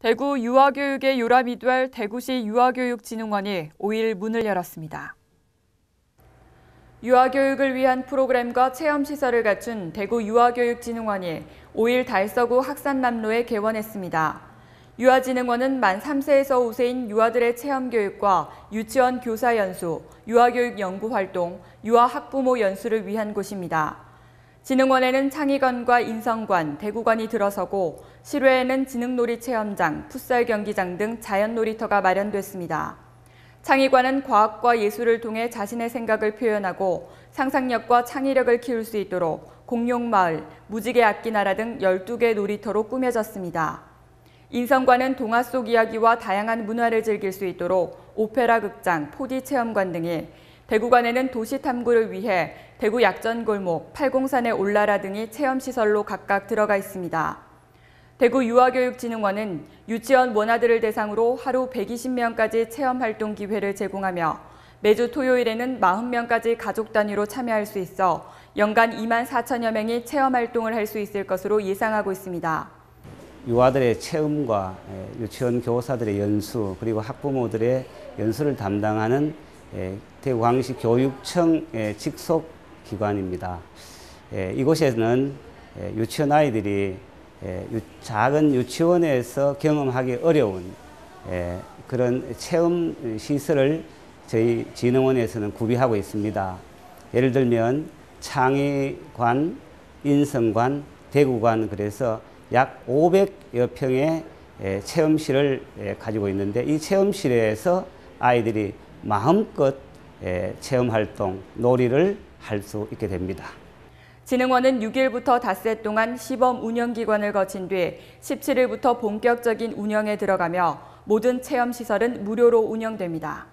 대구 유아교육의 요람이 될 대구시 유아교육진흥원이 5일 문을 열었습니다. 유아교육을 위한 프로그램과 체험시설을 갖춘 대구 유아교육진흥원이 5일 달서구 학산남로에 개원했습니다. 유아진흥원은 만 3세에서 5세인 유아들의 체험교육과 유치원 교사 연수, 유아교육 연구활동, 유아학부모 연수를 위한 곳입니다. 진흥원에는 창의관과 인성관, 대구관이 들어서고 실외에는 지능놀이 체험장, 풋살 경기장 등 자연놀이터가 마련됐습니다. 창의관은 과학과 예술을 통해 자신의 생각을 표현하고 상상력과 창의력을 키울 수 있도록 공룡마을, 무지개 악기나라 등 12개 놀이터로 꾸며졌습니다. 인성관은 동화 속 이야기와 다양한 문화를 즐길 수 있도록 오페라 극장, 4D 체험관 등이 대구관에는 도시 탐구를 위해 대구 약전골목, 팔공산의 올라라 등이 체험시설로 각각 들어가 있습니다. 대구 유아교육진흥원은 유치원 원아들을 대상으로 하루 120명까지 체험활동 기회를 제공하며 매주 토요일에는 40명까지 가족 단위로 참여할 수 있어 연간 2만 4천여 명이 체험활동을 할 수 있을 것으로 예상하고 있습니다. 유아들의 체험과 유치원 교사들의 연수 그리고 학부모들의 연수를 담당하는 대구광시 교육청 직속 기관입니다. 이곳에는 유치원 아이들이 작은 유치원에서 경험하기 어려운 그런 체험 시설을 저희 진흥원에서는 구비하고 있습니다. 예를 들면 창의관, 인성관, 대구관 그래서 약 500여 평의 체험실을 가지고 있는데 이 체험실에서 아이들이 마음껏 체험 활동, 놀이를 할 수 있게 됩니다. 진흥원은 6일부터 닷새 동안 시범 운영 기관을 거친 뒤 17일부터 본격적인 운영에 들어가며 모든 체험 시설은 무료로 운영됩니다.